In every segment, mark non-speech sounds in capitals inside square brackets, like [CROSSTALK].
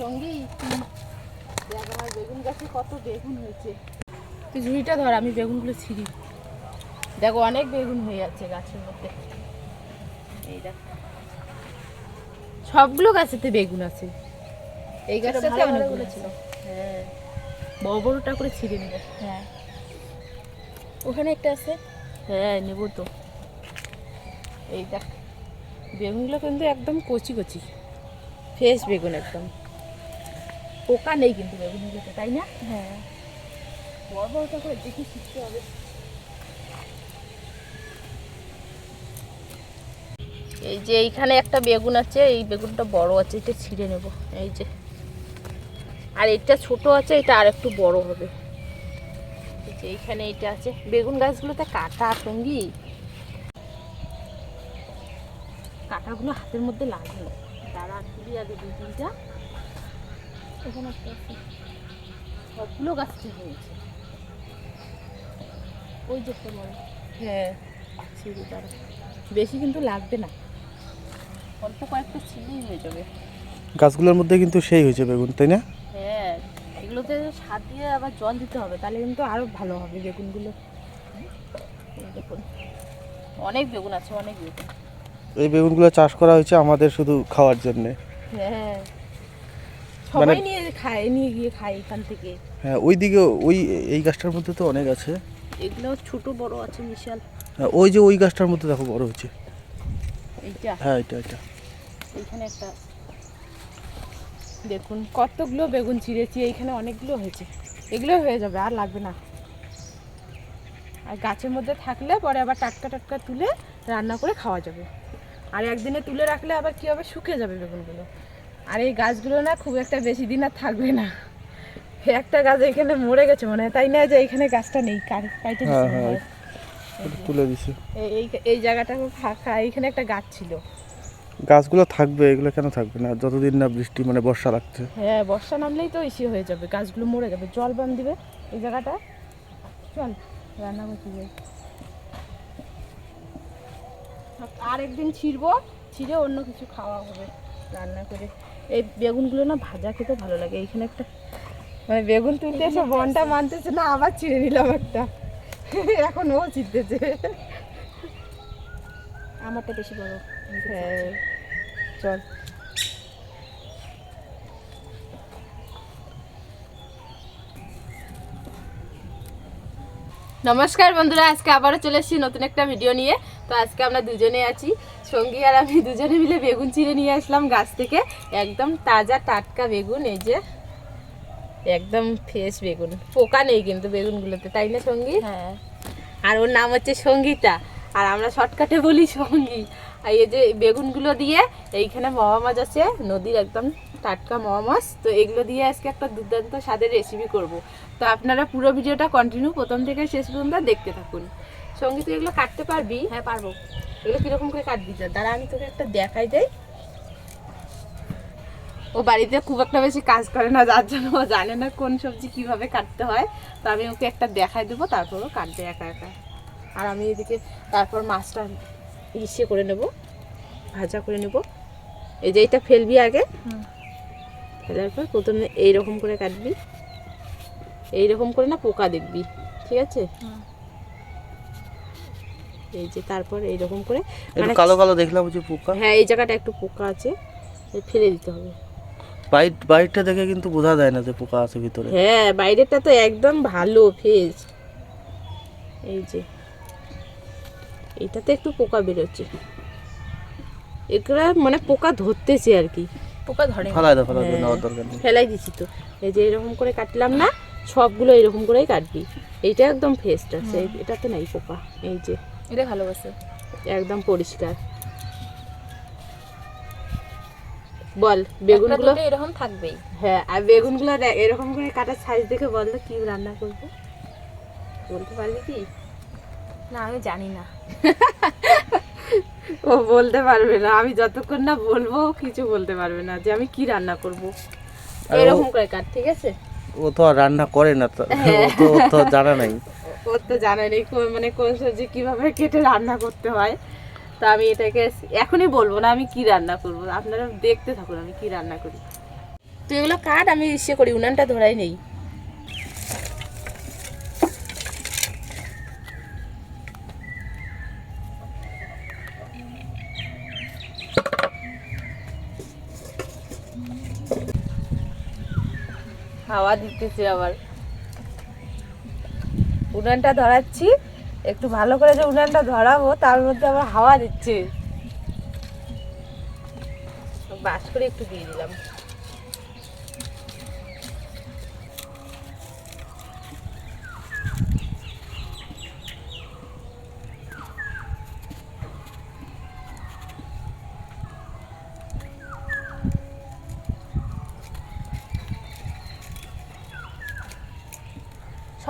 সঙ্গী দেখ আমার বেগুন গাছে কত বেগুন হয়েছে। তুই ঝুড়িটা ধর আমি বেগুনগুলো ছিঁড়ি। দেখো অনেক বেগুন হয়ে যাচ্ছে গাছের মধ্যে। এই দেখ। সবগুলো গাছেতে বেগুন আছে। এই গাছটাতে অনেকগুলো ছিল হ্যাঁ। বড় বড়টা করে ছিঁড়ে নেব। হ্যাঁ। ওখানে একটা আছে। হ্যাঁ নেব তো। এই দেখ বেগুনগুলো কিন্তু একদম কচি কচি। ফ্রেশ বেগুন একদম। পোকা নেই কিন্তু বেগুন বেগুনগুলোতে তাই না? হ্যাঁ। বড় বড়টা করে দেখি শিখতে হবে। এই যে এইখানে একটা বেগুন আছে এই বেগুনটা বড় আছে এটা ছিঁড়ে নেব। এই যে। আর এটা ছোট আছে এটা আর একটু বড় হবে। এই যে এইখানে এটা আছে। বেগুন গাছগুলোতে কাটা সঙ্গী কাটাগুলো হাতের মধ্যে লাগে দাঁড়া তুলি আগে দুই তিনটা। ওখানে একটা আছে। সবগুলো গাছতে হয়েছে। ওই যে বড় হ্যাঁ ছিঁড়ে দাঁড়া বেশি কিন্তু লাগবে না। অল্প কয়েকটা ছিঁড়েই হয়ে যাবে। গাছগুলোর মধ্যে কিন্তু সেই হয়েছে বেগুন তাই না? হ্যাঁ এগুলোতে সার দিয়ে আবার জল দিতে হবে তাহলে কিন্তু আরও ভালো হবে বেগুনগুলো। দেখুন অনেক বেগুন আছে অনেক বেগুন। এই বেগুনগুলো চাষ করা হয়েছে আমাদের শুধু খাওয়ার জন্য। হ্যাঁ। সবাই নিয়ে খায় নিয়ে গিয়ে খায় এখান থেকে। হ্যাঁ ওই এই গাছটার মধ্যে তো অনেক আছে। এগুলো ছোট বড় আছে বিশাল। হ্যাঁ, ওই যে ওই গাছটার মধ্যে দেখো বড় হয়েছে এইটা? হ্যাঁ এটা এটা এইখানে একটা। দেখুন কতগুলো বেগুন ছিঁড়েছি এইখানে অনেকগুলো হয়েছে। এগুলো হয়ে যাবে আর লাগবে না। আর গাছের মধ্যে থাকলে পরে আবার টাটকা টাটকা তুলে রান্না করে খাওয়া যাবে। আর একদিনে তুলে রাখলে আবার কী হবে? শুকিয়ে যাবে বেগুনগুলো। আর এই গাছগুলো না খুব একটা বেশি দিন আর থাকবে না। একটা গাছ এখানে মরে গেছে মনে হয় তাই না যে এখানে গাছটা নেই? কাইটে হ্যাঁ, হ্যাঁ। তুলে দিছি। এই- এই জায়গাটা ফাঁকা এইখানে একটা গাছ ছিল। গাছগুলো থাকবে এগুলো কেন থাকবে না? যতদিন না বৃষ্টি মানে বর্ষা লাগছে। হ্যাঁ বর্ষা নামলেই তো ইসে হয়ে যাবে গাছগুলো মরে যাবে। জল বান দিবে এই জায়গাটা। চল রান্না করতে যাই। আর একদিন ছিঁড়বো ছিঁড়ে অন্য কিছু খাওয়া হবে রান্না করে। এই বেগুনগুলো না ভাজা খেতে ভালো লাগে। এইখানে একটা মানে বেগুন তুলতে এসে বনটা মানতেছে না আবার ছিঁড়ে নিলাম একটা। এখন ও ছিঁড়তেছে আমারটা বেশি বড়। হ্যাঁ চল। নমস্কার বন্ধুরা আজকে আবারও চলে এসেছি নতুন একটা ভিডিও নিয়ে। তো আজকে আমরা দুজনে আছি। সঙ্গী আর আমি দুজনে মিলে বেগুন চিড়ে নিয়ে আসলাম গাছ থেকে। একদম তাজা টাটকা বেগুন এই যে একদম ফ্রেশ বেগুন। পোকা নেই কিন্তু বেগুনগুলোতে তাই না সঙ্গী? হ্যাঁ। আর ওর নাম হচ্ছে সঙ্গীতা। আর আমরা শর্টকাটে বলি সঙ্গী। আর এই যে বেগুনগুলো দিয়ে এইখানে মাওয়া মাছ আছে নদীর একদম টাটকা মাওয়া মাছ। তো এগুলো দিয়ে আজকে একটা দুর্দান্ত স্বাদের রেসিপি করব। তো আপনারা পুরো ভিডিওটা কন্টিনিউ প্রথম থেকে শেষ পর্যন্ত দেখতে থাকুন। সঙ্গী তুই এগুলো কাটতে পারবি? হ্যাঁ পারব। এগুলো কীরকম করে কাটবি দাঁড়া আমি তোকে একটা দেখাই দেই। ও বাড়িতে খুব একটা বেশি কাজ করে না যার জন্য ও জানে না কোন সবজি কীভাবে কাটতে হয়। তো আমি ওকে একটা দেখাই দেবো তারপর ও কাটবে একা একা। আর আমি এদিকে তারপর মাছটা ইসে করে নেব ভাজা করে নেব। এই যে এটা ফেলবি আগে। ফেলার পর প্রথমে এইরকম করে কাটবি। এইরকম করে না পোকা দেখবি ঠিক আছে। এই যে তারপর এইরকম করে একটু মানে কালো কালো দেখলাম যে পোকা। হ্যাঁ এই জায়গাটা একটু পোকা আছে এই ফেলে দিতে হবে। বাইর বাইরটা দেখে কিন্তু বোঝা যায় না যে পোকা আছে ভিতরে। হ্যাঁ বাইরেটা তো একদম ভালো ফেজ এই যে এইটাতে একটু পোকা বেরোচ্ছে। এগুলা মানে পোকা ধরতেছে আর কি। পোকা ধরে। ফালাই দাও ফালাই দাও হ্যাঁ। দরকার নেই। ফেলাই দিছি তো। এই যে এরকম করে কাটলাম না সবগুলো এরকম করেই কাটবি। এইটা একদম ফ্রেশটা সেই এটাতে নাই পোকা। এই যে এটা ভালোবাসে। একদম পরিষ্কার। বল বেগুনগুলো? এরকম থাকবেই। হ্যাঁ আর বেগুনগুলো দেখ এরকম করে কাটার সাইজ দেখে বল তো কি রান্না করব। বলতে পারবি কি? না আমি জানি না। [LAUGHS] ও বলতে পারবে না আমি যতক্ষণ না বলব ও কিছু বলতে পারবে না যে আমি কি রান্না করব। এরকম করে কাট ঠিক আছে? ও তো রান্না করে না তো হ্যাঁ। তো ও তো জানা নাই। ওর তো নেই মানে কোন সবজি কীভাবে কেটে রান্না করতে হয়। তো আমি এটাকে এখনই বলব না আমি কি রান্না করব। আপনারা দেখতে থাকুন আমি কি রান্না করি। তো এগুলো কাট, আমি ইসে করি, উনানটা ধরাই নেই। হাওয়া দিতেছে আবার। উনানটা ধরাচ্ছি। একটু ভালো করে যে উনানটা ধরাবো, তার মধ্যে আবার হাওয়া দিচ্ছে। বাস করে একটু দিয়ে দিলাম।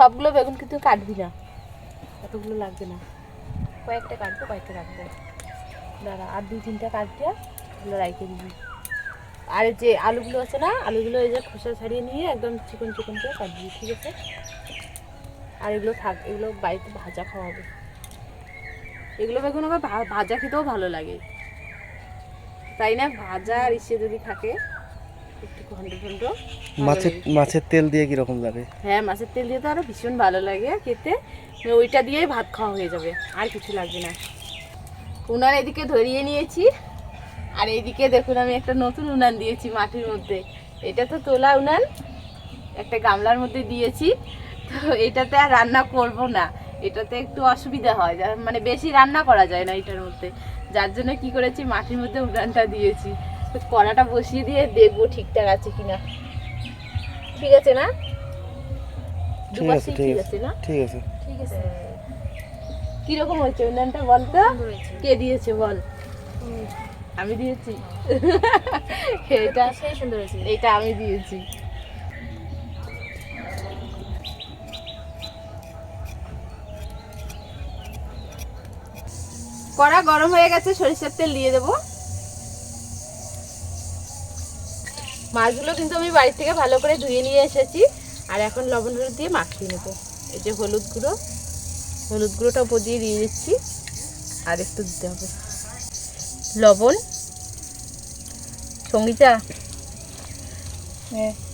সবগুলো বেগুন কিন্তু কাটবি না। এতগুলো লাগবে না। কয়েকটা কাটবো কয়েকটা রাখব দাঁড়া আর দুই তিনটা কাটতে এগুলো রাইখে দিবি। আর যে আলুগুলো আছে না আলুগুলো এই যে খোসা ছাড়িয়ে নিয়ে একদম চিকন চিকন করে কাটবি ঠিক আছে? আর এগুলো থাক এগুলো বাড়িতে ভাজা খাওয়া হবে এগুলো বেগুন আবার ভাজা খেতেও ভালো লাগে। তাই না? ভাজা আর ইসে যদি থাকে। একটু ঘন্ট ঘন্ট ভালো মাছের। মাছের তেল দিয়ে কীরকম লাগে? হ্যাঁ মাছের তেল দিয়ে তো আরও ভীষণ ভালো লাগে খেতে। মানে ওইটা দিয়েই ভাত খাওয়া হয়ে যাবে আর কিছু লাগবে না। উনান এদিকে ধরিয়ে নিয়েছি। আর এইদিকে দেখুন আমি একটা নতুন উনান দিয়েছি মাটির মধ্যে। এটা তো তোলা উনান একটা গামলার মধ্যে দিয়েছি। তো এটাতে আর রান্না করব না এটাতে একটু অসুবিধা হয়। মানে বেশি রান্না করা যায় না এটার মধ্যে। যার জন্য কি করেছি মাটির মধ্যে উনানটা দিয়েছি। কড়াটা বসিয়ে দিয়ে দেখব ঠিকঠাক আছে কিনা। ঠিক আছে না? ঠিক আছে ঠিক ঠিক আছে আছে না? ঠিক আছে। ঠিক আছে। কীরকম হয়েছে উন্নয়নটা বল তো? কে দিয়েছে বল? আমি দিয়েছি। এটা সুন্দর হয়েছে। এটা আমি দিয়েছি। কড়া গরম হয়ে গেছে সরিষার তেল দিয়ে দেবো। মাছগুলো কিন্তু আমি বাড়ি থেকে ভালো করে ধুয়ে নিয়ে এসেছি। আর এখন লবণ হলুদ দিয়ে মাখিয়ে নেব। এই যে হলুদ গুঁড়ো হলুদ গুঁড়োটা উপর দিয়ে দিয়ে দিচ্ছি। আর একটু দিতে হবে। লবণ। সঙ্গীতা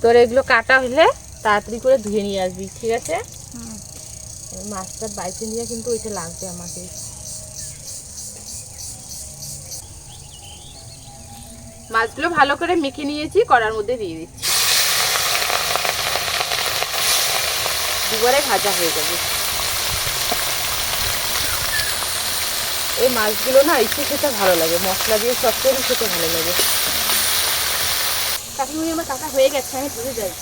তোর এগুলো কাটা হলে তাড়াতাড়ি করে ধুয়ে নিয়ে আসবি ঠিক আছে? মাছটা বাইতে নিয়ে কিন্তু ওইটা লাগবে আমাকে। মাছগুলো ভালো করে মেখে নিয়েছি, কড়ার মধ্যে দিয়ে দিচ্ছি। দুবারে ভাজা হয়ে যাবে। এই মাছগুলো না ইচ্ছে খেতে ভালো লাগে। মশলা দিয়ে সব করে খেতে ভালো লাগে। কাকিমুনি আমার কাকা হয়ে গেছে, আমি ধুয়ে যাই।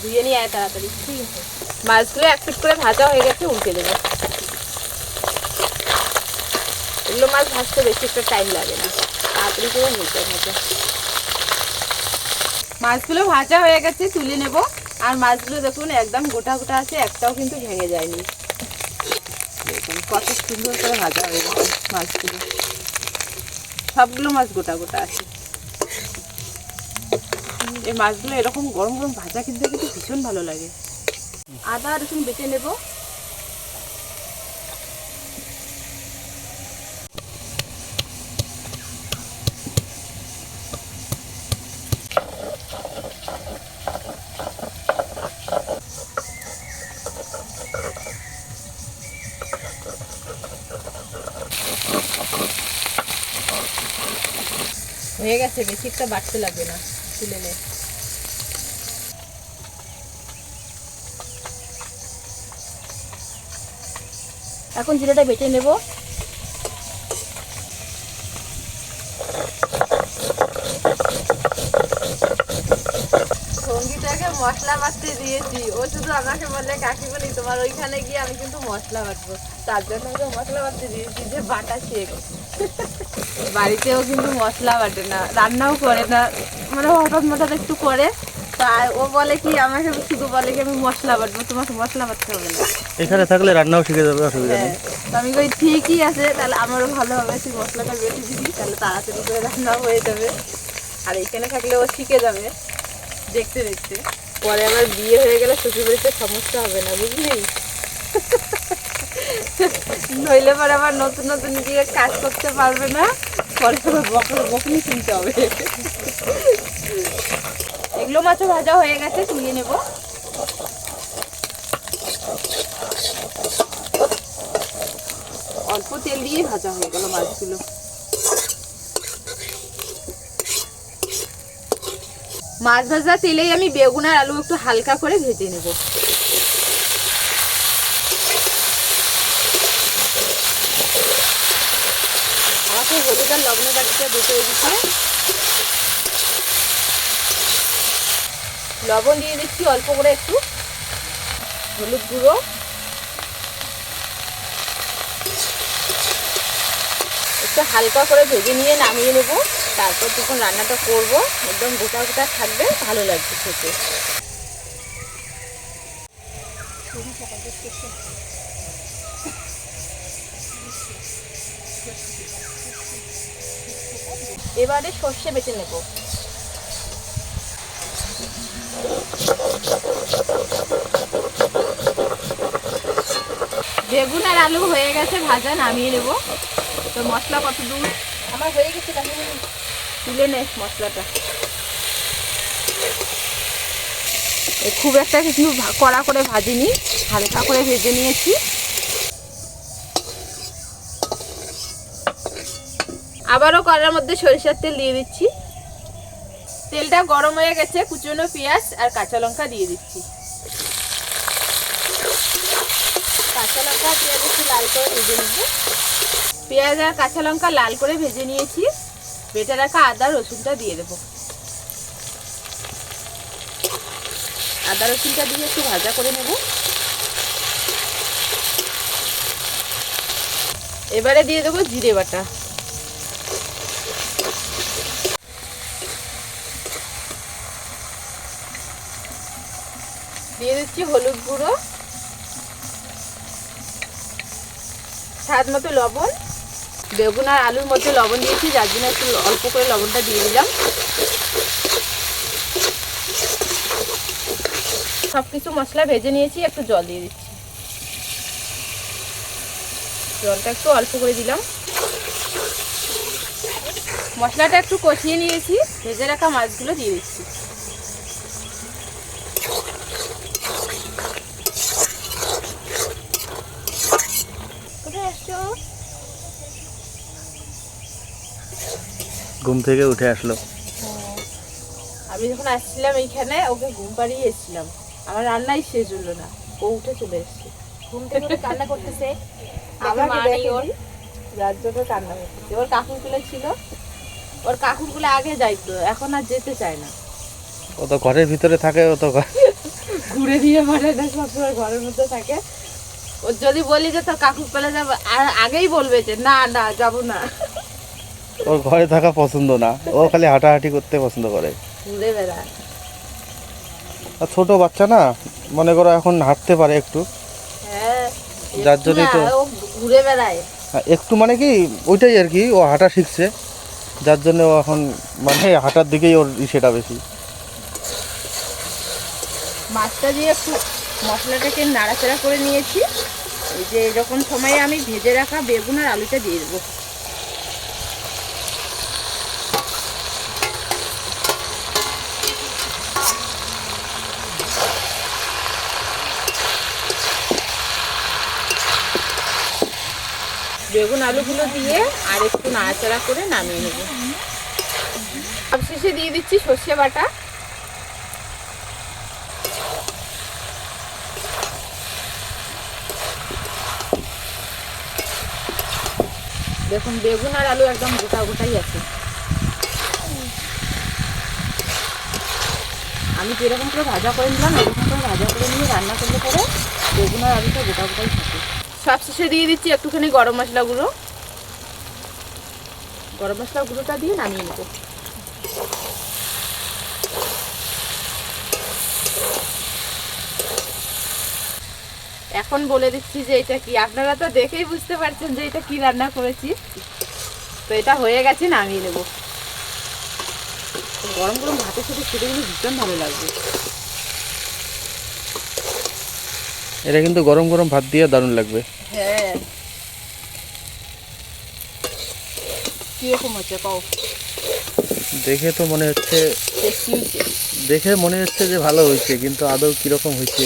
ধুয়ে নিয়ে আয় তাড়াতাড়ি। ঠিক আছে মাছগুলো এক পিট করে ভাজা হয়ে গেছে, উল্টে দেবো। এগুলো মাছ ভাজতে বেশি একটা টাইম লাগে না। তাড়াতাড়ি করে মাছগুলো ভাজা হয়ে গেছে, তুলে নেব। আর মাছগুলো দেখুন, একদম গোটা গোটা আছে, একটাও কিন্তু ভেঙে যায়নি। কত সুন্দর করে ভাজা হয়ে গেছে মাছগুলো। সবগুলো মাছ গোটা গোটা আছে। এই মাছগুলো এরকম গরম গরম ভাজা কিন্তু কিন্তু ভীষণ ভালো লাগে। আদা রসুন বেটে নেব। গেছে, বেশি একটা বাড়তে লাগবে না, তুলে নে। এখন জিরাটা বেটে নেব। সঙ্গীতাকে মশলা বাটতে দিয়েছি। ও শুধু আমাকে বলে কাকিমণি তোমার ওইখানে গিয়ে আমি কিন্তু মশলা বাটবো। তার জন্য মশলা বাটতে দিয়েছি যে বাটা শেখ বাড়িতেও কিন্তু মশলা বাটে না রান্নাও করে না মানে হঠাৎ হঠাৎ একটু করে। ও বলে কি আমাকে শুধু বলে কি আমি মশলা বাটবো তোমাকে মশলা বাটতে হবে না। এখানে থাকলে রান্নাও শিখে যাবে অসুবিধা হ্যাঁ নেই তো আমি কই ঠিকই আছে তাহলে আমারও ভালো হবে তুই মশলাটা বেটে দিবি তাহলে তাড়াতাড়ি করে রান্না হয়ে যাবে। আর এখানে থাকলে ও শিখে যাবে দেখতে দেখতে। পরে আবার বিয়ে হয়ে গেলে শ্বশুর বাড়িতে সমস্যা হবে না বুঝলি? নইলে পরে আবার নতুন নতুন গিয়ে কাজ করতে পারবে না। পরে বকনি শুনতে হবে। এগুলো মাছও ভাজা হয়ে গেছে তুলে নেব। অল্প তেল দিয়ে ভাজা হয়ে গেল মাছগুলো। মাছ ভাজা তেলেই আমি বেগুন আর আলু একটু হালকা করে ভেজে নেব। আর লবণের বাটিটা দিতে দিচ্ছে লবণ দিয়ে দিচ্ছি অল্প করে একটু হলুদ গুঁড়ো। একটু হালকা করে ভেজে নিয়ে নামিয়ে নেব। তারপর যখন রান্নাটা করব, একদম গোটা গোটা থাকবে, ভালো লাগবে খেতে। এবারে সর্ষে বেটে নেব। বেগুন আর আলু হয়ে গেছে ভাজা নামিয়ে নেব। তো মশলা কত দূর আমার হয়ে গেছে তুলে নে মশলাটা। খুব একটা কিছু কড়া করে ভাজিনি হালকা করে ভেজে নিয়েছি। আবারও কড়ার মধ্যে সরিষার তেল দিয়ে দিচ্ছি। তেলটা গরম হয়ে গেছে, কুচনো পেঁয়াজ আর কাঁচা লঙ্কা দিয়ে দিচ্ছি। কাঁচা লঙ্কা পেঁয়াজ একটু লাল করে ভেজে নেব। পেঁয়াজ আর কাঁচা লঙ্কা লাল করে ভেজে নিয়েছি। বেটে রাখা আদা, রসুনটা দিয়ে দেবো। আদা, রসুনটা দিয়ে একটু ভাজা করে নেব। এবারে দিয়ে দেবো জিরে বাটা। দিয়ে দিচ্ছি হলুদ গুঁড়ো, স্বাদ মতো লবণ, বেগুন আর আলুর মধ্যে লবণ দিয়েছি, যার জন্য একটু অল্প করে লবণটা দিয়ে দিলাম। সব কিছু মশলা ভেজে নিয়েছি, একটু জল দিয়ে দিচ্ছি। জলটা একটু অল্প করে দিলাম। মশলাটা একটু কষিয়ে নিয়েছি, ভেজে রাখা মাছগুলো দিয়ে দিচ্ছি। ঘুম থেকে উঠে আসলো। আমি যখন আসছিলাম এইখানে ওকে ঘুম পাড়িয়ে এসেছিলাম আমার রান্নাই শেষ হলো না। ও উঠে চলে এসছে। ঘুম থেকে উঠে কান্না করতেছে। আমাকে মা নেই ওর। যার জন্য কান্না করতেছে। ওর কাকুর কুলে ছিল। ওর কাকুর কুলে আগে যাইতো এখন আর যেতে চায় না। ও তো ঘরের ভিতরে থাকে ও তো ঘর- ঘুরে দিয়ে পারে না সবসময় ঘরের মধ্যে থাকে। ও যদি বলি যে তোর কাকুর পেলে যাব আর আগেই বলবে যে না না যাব না। ওর ঘরে থাকা পছন্দ না। ও খালি হাঁটাহাঁটি করতে পছন্দ করে। আর ছোট বাচ্চা না মনে করো এখন হাঁটতে পারে একটু। হ্যাঁ যার জন্যই তো- ঘুরে বেড়ায়। হ্যাঁ, একটু মানে কি ওইটাই আর কি ও হাঁটা শিখছে। যার জন্য ও এখন মানে হাঁটার দিকেই ওর সেটা বেশি। মাছটা দিয়ে একটু মশলাটাকে নাড়াচাড়া করে নিয়েছি। যে এরকম সময়ে আমি ভেজে রাখা বেগুন আর আলুটা দিয়ে দেবো। বেগুন আলুগুলো দিয়ে আর একটু নাড়াচাড়া করে নামিয়ে নেব। সবশেষে দিয়ে দিচ্ছি সর্ষে বাটা। দেখুন, বেগুন আর আলু একদম গোটা গোটাই আছে। আমি যেরকম করে ভাজা করে নিলাম, এরকম করে ভাজা করে নিয়ে রান্না করলে পরে বেগুন আর আলুটা গোটা গোটাই থাকে। সব শেষে দিয়ে দিচ্ছি একটুখানি গরম মশলা গুঁড়ো। গরম মশলা গুঁড়োটা দিয়ে নামিয়ে নেব। এখন বলে দিচ্ছি যে এটা কি? আপনারা তো দেখেই বুঝতে পারছেন যে এটা কি রান্না করেছি। তো এটা হয়ে গেছে, নামিয়ে নেব। গরম গরম ভাতের সাথে খেতে কিন্তু ভীষণ ভালো লাগবে। এটা কিন্তু গরম গরম ভাত দিয়ে দারুণ লাগবে। হ্যাঁ। দেখে তো মনে হচ্ছে দেখে মনে হচ্ছে যে ভালো হয়েছে কিন্তু আদৌ কীরকম হয়েছে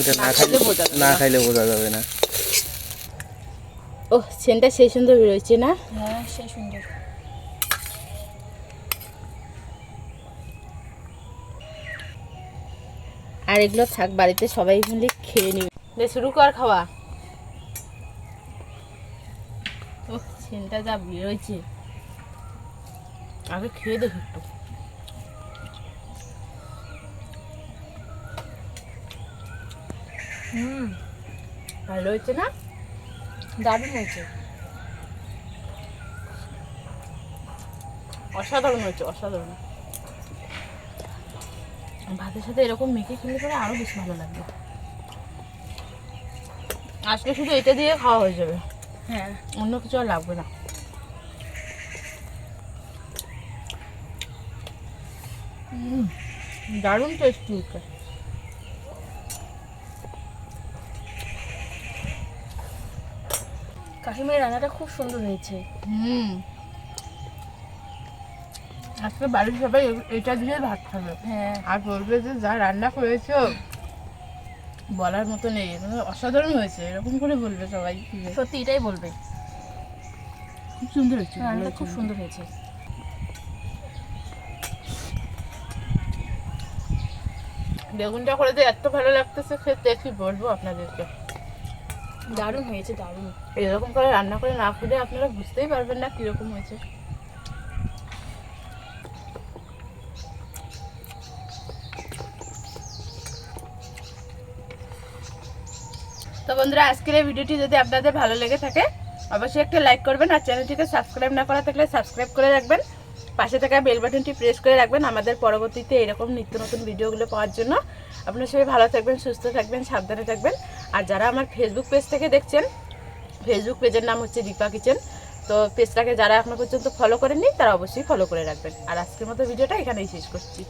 এটা না খাইলে খেলে বোঝা যাবে না না। খাইলে বোঝা যাবে না। ও সেন্টটা সেই সুন্দর বেরোচ্ছে না? হ্যাঁ সেই সুন্দর। আর এগুলো থাক, বাড়িতে সবাই মিলে খেয়ে নিবে। শুরু কর খাওয়া। ও সেন্টটা যা বেরোচ্ছে আগে খেয়ে দেখি একটু। হুম, ভালো হয়েছে না? দারুণ হয়েছে। অসাধারণ হয়েছে, অসাধারণ। ভাতের সাথে এরকম মেখে খেলে পরে আরও বেশি ভালো লাগবে। আজকে শুধু এটা দিয়ে খাওয়া হয়ে যাবে। হ্যাঁ। অন্য কিছু আর লাগবে না। দারুণ টেস্টি হচ্ছে কাকিমার রান্নাটা খুব সুন্দর হয়েছে। হুম। আজকে বাড়ির সবাই এটা দিয়ে ভাত খাবে। হ্যাঁ। আর বলবে যে যা রান্না করেছ বলার মতো নেই। অসাধারণ হয়েছে এরকম করে বলবে সবাই। সত্যি এটাই বলবে। খুব সুন্দর হয়েছে রান্নাটা খুব সুন্দর হয়েছে। বেগুনটা করে যে এত ভালো লাগতেছে খেতে কি বলব আপনাদেরকে? দারুণ হয়েছে দারুণ। এরকম করে রান্না করে না খেলে আপনারা বুঝতেই পারবেন না কীরকম হয়েছে। তো বন্ধুরা, আজকের এই ভিডিওটি যদি আপনাদের ভালো লেগে থাকে, অবশ্যই একটা লাইক করবেন আর চ্যানেলটিকে সাবস্ক্রাইব না করা থাকলে সাবস্ক্রাইব করে রাখবেন। পাশে থাকা বেল বাটনটি প্রেস করে রাখবেন আমাদের পরবর্তীতে এরকম নিত্য নতুন ভিডিওগুলো পাওয়ার জন্য। আপনারা সবাই ভালো থাকবেন, সুস্থ থাকবেন, সাবধানে থাকবেন। আর যারা আমার ফেসবুক পেজ থেকে দেখছেন ফেসবুক পেজের নাম হচ্ছে দীপা কিচেন তো পেজটাকে যারা এখনও পর্যন্ত ফলো করেননি, তারা অবশ্যই ফলো করে রাখবেন। আর আজকের মতো ভিডিওটা এখানেই শেষ করছি।